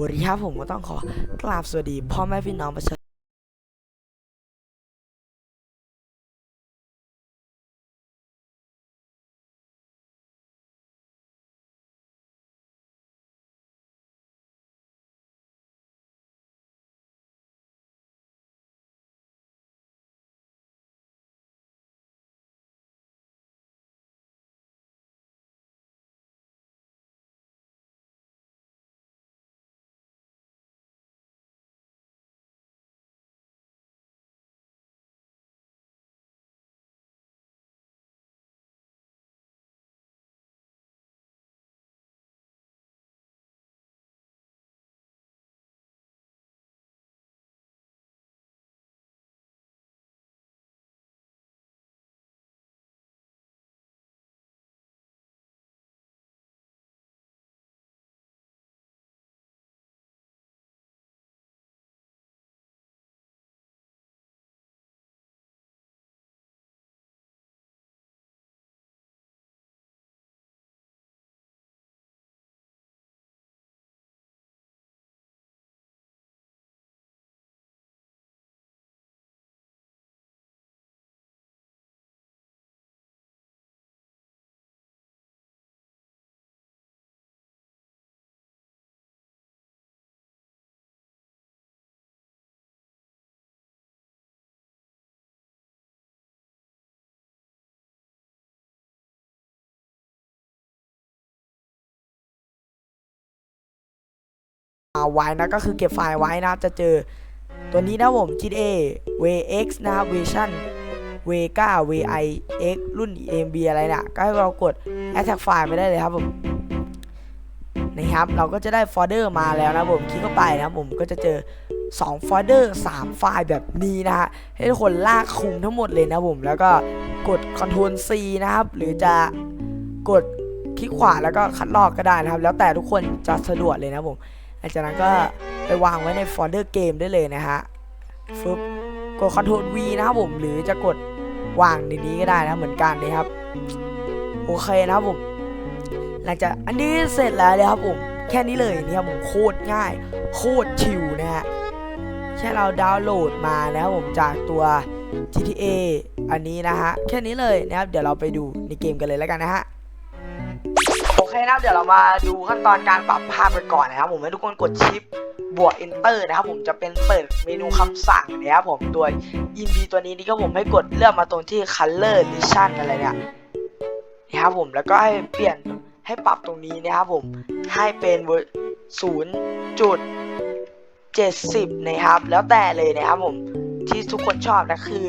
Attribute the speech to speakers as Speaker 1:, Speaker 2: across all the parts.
Speaker 1: วัสดีครับผมก็ต้องขอกราบสวัสดีพ่อแม่พี่น้องประชา ไว้นะก็คือเก็บไฟล์ไว้นะจะเจอตัวนี้นะผม GTA VX นะครับ Version Vega VIX รุ่น AMB อะไรเนี่ยก็ให้เรากด Attack File ไม่ได้เลยครับผมนะครับเราก็จะได้โฟลเดอร์มาแล้วนะผมคลิกเข้าไปนะผมก็จะเจอ2โฟลเดอร์3ไฟล์แบบนี้นะฮะให้ทุกคนลากคุมทั้งหมดเลยนะผมแล้วก็กด Ctrl C นะครับ หรือจะกดคลิกขวาแล้วก็คัดลอกก็ได้นะครับ แล้วแต่ทุกคนจะสะดวกเลยนะผม หลังจากนั้นก็ไปวางไว้ในโฟลเดอร์เกมได้เลยนะฮะฟึบกด Ctrl V นะครับผมหรือจะกดวางในนี้ก็ได้นะเหมือนกันนะครับ โอเคนะครับผม หลังจากอันนี้เสร็จแล้วนะครับผมแค่นี้เลยนี่ครับผมโคตรง่าย โคตรชิวนะฮะแค่เราดาวน์โหลดมานะครับผมจากตัว GTA อันนี้นะฮะแค่นี้เลยนะครับเดี๋ยวเราไปดูในเกมกันเลยแล้วกันนะฮะ นะครับเดี๋ยวเรามาดูขั้นตอนการปรับภาพกันก่อนนะครับ ผมให้ทุกคนกดชิปบวก enter นะครับผมจะเป็นเปิดเมนูคำสั่งนะครับผมตัว inb ตัวนี้นี่ก็ผมให้กดเลือกมาตรงที่ color edition อะไรเนี่ยนะครับผมแล้วก็ให้เปลี่ยนให้ปรับตรงนี้นะครับผมให้เป็นศูนย์จุดเจ็ดสิบนะครับ แล้วแต่เลยนะครับผมที่ทุกคนชอบนะคือ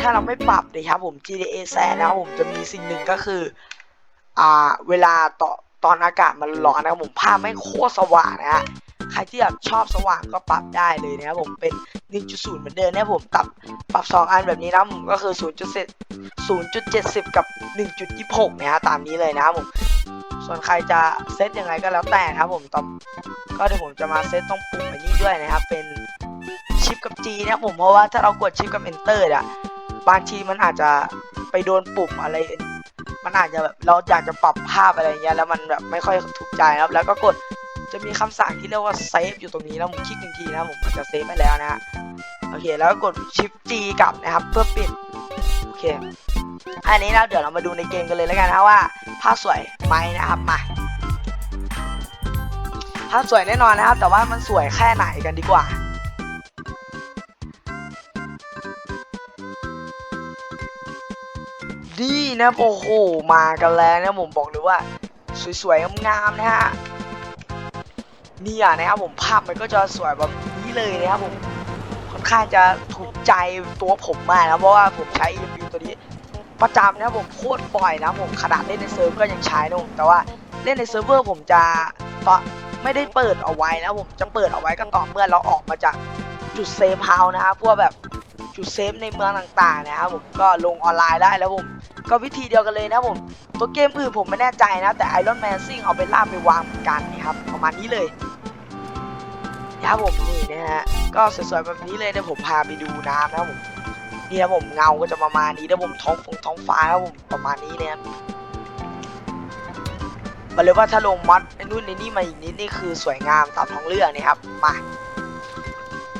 Speaker 1: ถ้าเราไม่ปรับนะครับผม GTA แซนะครับผมจะมีสิ่งหนึ่งก็คือ อ่าเวลาต่อตอนอากาศมันร้อนนะครับผมภาพไม่โคตรสว่างนะฮะใครที่แบบชอบสว่างก็ปรับได้เลยนะครับผมเป็น 1.0 เหมือนเดิมนะครับผมปรับปรับ 2 อันแบบนี้นะผมก็คือ 0.7 0.70 กับ 1.26 นะฮะตามนี้เลยนะครับผมส่วนใครจะเซตยังไงก็แล้วแต่นะครับผมต่อก็เดี๋ยวผมจะมาเซตตรงปุ่มอันนี้ด้วยนะครับเป็นชิปกับ G นะครับผมเพราะว่าถ้าเรากดชิปกับ Enter อะบางทีมันอาจจะไปโดนปุ่มอะไร มันอาจจะแบบเราอยากจะปรับภาพอะไรเงี้ยแล้วมันแบบไม่ค่อยถูกใจครับ แล้วก็กดจะมีคำสั่งที่เรียกว่าเซฟอยู่ตรงนี้แล้วผมคลิกหนึ่งทีนะผมมันจะเซฟไปแล้วนะฮะโอเค แล้วก็กดชิป G กลับนะครับ เพื่อปิดโอเคอันนี้นะเดี๋ยวเรามาดูในเกมกันเลยแล้วกันนะว่าภาพสวยไหมนะครับมาภาพสวยแน่นอนนะครับ แต่ว่ามันสวยแค่ไหนกันดีกว่า ดีนะโอ้โหมากันแล้วนะผมบอกเลยว่า สวยๆงามๆนะฮะนี่อะนะครับผมภาพมันก็จะสวยแบบนี้เลยนะครับผมค่อนข้างจะถูกใจตัวผมมากนะเพราะว่าผมใช้ EMB ตัวนี้ ประจำนะครับผมโคตรบ่อยนะผมขนาดเล่นในเซิร์ฟก็ยังใช้นะผมแต่ว่าเล่นในเซิร์ฟเวอร์ผมจะตอนไม่ได้เปิดเอาไว้นะผมจะเปิดเอาไว้ก็ต่อเมื่อเราออกมาจากจุดเซฟเฮาส์นะครับพวกแบบ จุดเซฟในเมืองต่างๆนะครับผมก็ลงออนไลน์ได้แล้วผมก็วิธีเดียวกันเลยนะผมตัวเกมอื่นผมไม่แน่ใจนะ แต่ Iron Man ซิ่งเอาไปล่ามไปวางเหมือนกันนะครับประมาณนี้เลยนะครับผมนี่นะฮะก็สวยๆแบบนี้เลยเดี๋ยวผมพาไปดูน้ำนะครับผมนี่นะผมเงาก็จะประมาณนี้เดี๋ยวผมท้องฟงท้องฟ้าแล้วผมประมาณนี้เนี่ยโอบอกเลยว่าถ้าลงมอดไอ้นู่นไอ้นี่มาอีกนิดนี่คือสวยงามตามท้องเรื่องนี่ครับมา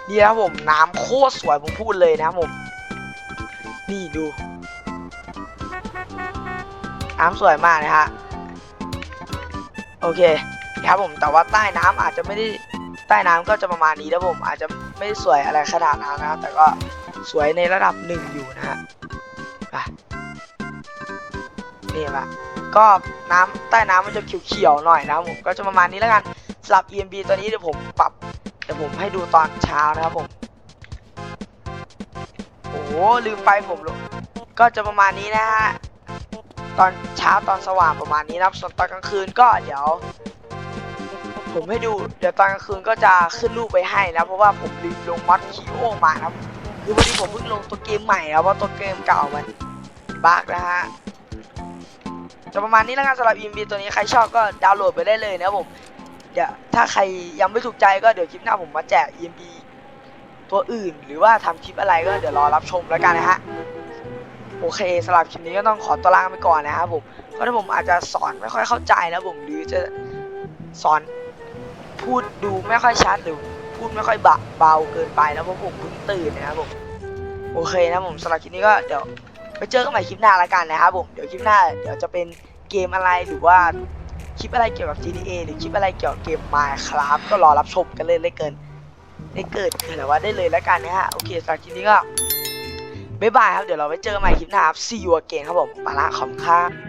Speaker 1: นี่นะผมน้ำโคตรสวยผมพูดเลยนะผม นี่ดู น้ำสวยมากนะฮะ โอเคนะครับผมแต่ว่าใต้น้ำอาจจะไม่ได้ใต้น้ำก็จะประมาณนี้นะผมอาจจะไม่ได้สวยอะไรขนาดนั้นนะแต่ก็สวยในระดับหนึ่งอยู่นะฮะไปนี่มาก็น้ำใต้น้ำมันจะเขียวๆหน่อยนะผมก็จะประมาณนี้แล้วกันสำหรับ EMB ตัวนี้เดี๋ยวผมปรับ ดี๋ยวผมให้ดูตอนเช้านะครับผม โอ้โหลืมไปผมลงก็จะประมาณนี้นะฮะ ตอนเช้าตอนสว่างประมาณนี้นะครับ ส่วนตอนกลางคืนก็เดี๋ยว ผมให้ดู เดี๋ยวตอนกลางคืนก็จะขึ้นรูปไปให้นะ เพราะว่าผมลืมลงมอดคิโอมาครับ คือพอดีผมเพิ่งลงตัวเกมใหม่ครับเพราะตัวเกมเก่ามันบั๊กนะฮะจะประมาณนี้แล้วกันสำหรับ EMV ตัวนี้ใครชอบก็ดาวน์โหลดไปได้เลยนะครับผม เดี๋ยวถ้าใครยังไม่ถูกใจก็เดี๋ยวคลิปหน้าผมมาแจก EMV ตัวอื่น หรือว่าทำคลิปอะไรก็เดี๋ยวรอรับชมแล้วกันนะฮะโอเคสำหรับคลิปนี้ก็ต้องขอตัวลาไปก่อนนะครับผมเพราะถ้าผมอาจจะสอนไม่ค่อยเข้าใจนะผมหรือจะสอนพูดดูไม่ค่อยชัดหรือพูดไม่ค่อยบะเบาเกินไปนะเพราะผมเพิ่งตื่นนะครับผมโอเคนะผมสำหรับคลิปนี้ก็เดี๋ยวไปเจอกันใหม่คลิปหน้าละกันนะครับผมเดี๋ยวคลิปหน้าเดี๋ยวจะเป็นเกมอะไรหรือว่า คลิปอะไรเกี่ยวกับ GTA หรือคลิปอะไรเกี่ยวกับเกม Minecraft ก็รอรับชมกันเลยได้เกินได้เกิดหรือว่าได้เลยและกันนะฮะ โอเคสำหรับคลิปนี้ก็บ๊ายบายครับ เดี๋ยวเราไว้เจอกันใหม่คลิปหน้าครับ see you again ครับผมปาละขอบคุณครับ